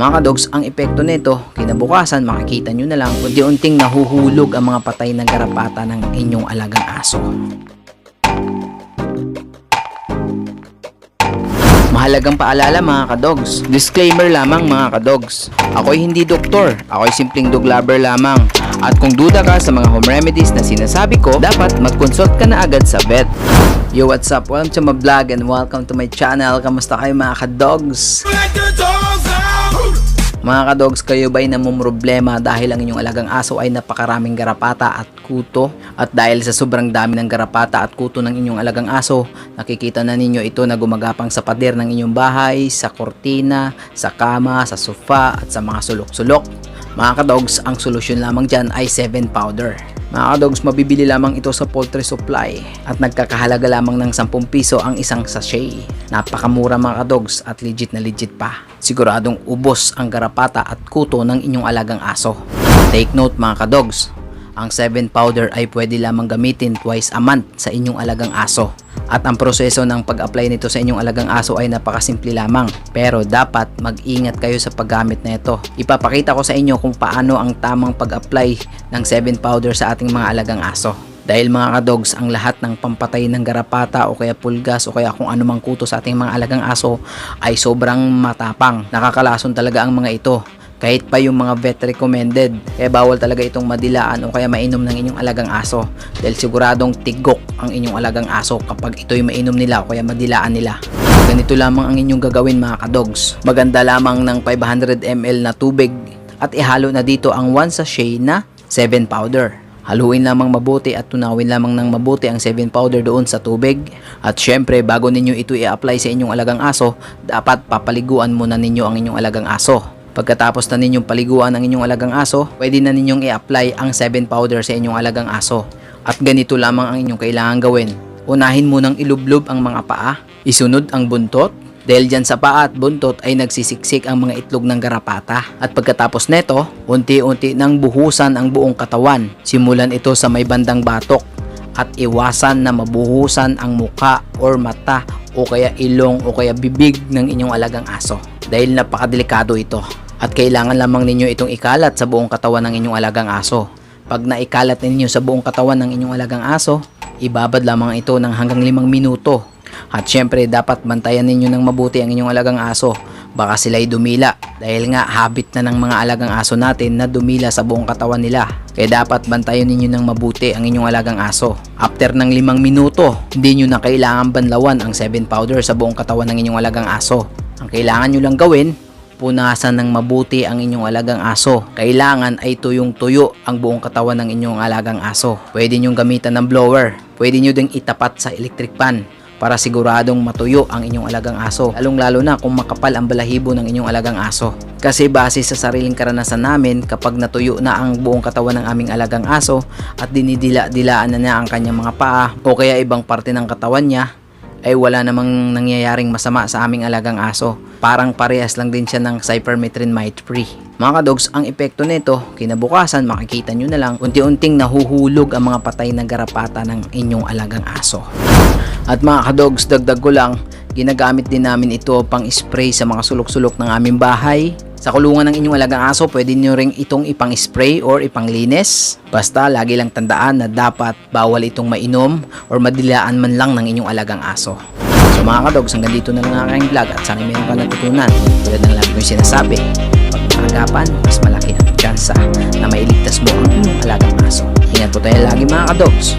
Mga kadogs, ang epekto nito, kinabukasan makikita nyo na lang unti-unting nahuhulog ang mga patay na garapata ng inyong alagang aso. Mahalagang paalala mga kadogs. Disclaimer lamang mga kadogs. Ako'y hindi doktor. Ako'y simpleng dog lover lamang. At kung duda ka sa mga home remedies na sinasabi ko, dapat mag-consult ka na agad sa vet. Yo, what's up? Welcome to my vlog and welcome to my channel. Kamusta kayo mga kadogs? Mga kadogs, kayo ba'y namumroblema dahil ang inyong alagang aso ay napakaraming garapata at kuto? At dahil sa sobrang dami ng garapata at kuto ng inyong alagang aso, nakikita na ninyo ito na gumagapang sa pader ng inyong bahay, sa kortina, sa kama, sa sofa at sa mga sulok-sulok. Mga kadogs, ang solusyon lamang dyan ay 7 powder. Mga kadogs, mabibili lamang ito sa poultry supply at nagkakahalaga lamang ng 10 piso ang isang sachet. Napakamura mga kadogs at legit na legit pa. Siguradong ubos ang garapata at kuto ng inyong alagang aso. Take note mga kadogs, ang 7 powder ay pwede lamang gamitin twice a month sa inyong alagang aso. At ang proseso ng pag-apply nito sa inyong alagang aso ay napakasimple lamang. Pero dapat mag-ingat kayo sa paggamit na ito. Ipapakita ko sa inyo kung paano ang tamang pag-apply ng 7 powder sa ating mga alagang aso. Dahil mga kadogs, ang lahat ng pampatay ng garapata o kaya pulgas o kaya kung anumang kuto sa ating mga alagang aso ay sobrang matapang. Nakakalason talaga ang mga ito kahit pa yung mga vet recommended kaya bawal talaga itong madilaan o kaya mainom ng inyong alagang aso dahil siguradong tigok ang inyong alagang aso kapag ito'y mainom nila o kaya madilaan nila ganito lamang ang inyong gagawin mga kadogs maganda lamang ng 500 ml na tubig at ihalo na dito ang 1 sachet na 7 powder Haluin lamang mabuti at tunawin lamang ng mabuti ang 7 powder doon sa tubig. At syempre, bago ninyo ito i-apply sa inyong alagang aso, dapat papaliguan muna ninyo ang inyong alagang aso. Pagkatapos na ninyong paliguan ang inyong alagang aso, pwede na ninyong i-apply ang 7 powder sa inyong alagang aso. At ganito lamang ang inyong kailangan gawin. Unahin munang ilublob ang mga paa, isunod ang buntot, dahil dyan sa paa at buntot ay nagsisiksik ang mga itlog ng garapata. At pagkatapos neto, unti-unti nang buhusan ang buong katawan. Simulan ito sa may bandang batok at iwasan na mabuhusan ang muka or mata o kaya ilong o kaya bibig ng inyong alagang aso dahil napakadelikado ito at kailangan lamang ninyo itong ikalat sa buong katawan ng inyong alagang aso. Pag naikalat ninyo sa buong katawan ng inyong alagang aso, ibabad lamang ito ng hanggang limang minuto. At syempre dapat bantayan ninyo ng mabuti ang inyong alagang aso. Baka sila'y dumila dahil nga habit na ng mga alagang aso natin na dumila sa buong katawan nila. Kaya dapat bantayan ninyo ng mabuti ang inyong alagang aso. After ng limang minuto, hindi nyo na kailangan banlawan ang 7 powder sa buong katawan ng inyong alagang aso. Ang kailangan nyo lang gawin, punasan ng mabuti ang inyong alagang aso. Kailangan ay tuyong-tuyo ang buong katawan ng inyong alagang aso. Pwede nyo gamitan ng blower. Pwede nyo ding itapat sa electric pan para siguradong matuyo ang inyong alagang aso. Lalong lalo na kung makapal ang balahibo ng inyong alagang aso. Kasi base sa sariling karanasan namin, kapag natuyo na ang buong katawan ng aming alagang aso at dinidila-dilaan na niya ang kanyang mga paa o kaya ibang parte ng katawan niya, ay wala namang nangyayaring masama sa aming alagang aso. Parang parehas lang din siya ng cypermethrin mite free. Mga kadogs, ang epekto nito, kinabukasan makikita nyo na lang, unti-unting nahuhulog ang mga patay na garapata ng inyong alagang aso. At mga kadogs, dagdag ko lang, ginagamit din namin ito pang spray sa mga sulok-sulok ng aming bahay. Sa kulungan ng inyong alagang aso, pwede nyo ring itong ipang-spray or ipanglinis. Basta lagi lang tandaan na dapat bawal itong mainom or madilaan man lang ng inyong alagang aso. So mga kadogs, hanggang dito na lang ang aking vlog at sana meron ka natutunan. Tulad ng lagi ko yung sinasabi, pag maagapan, mas malaki ang tsansa na mailigtas mo ang inyong alagang aso. Ingat po tayo lagi mga kadogs.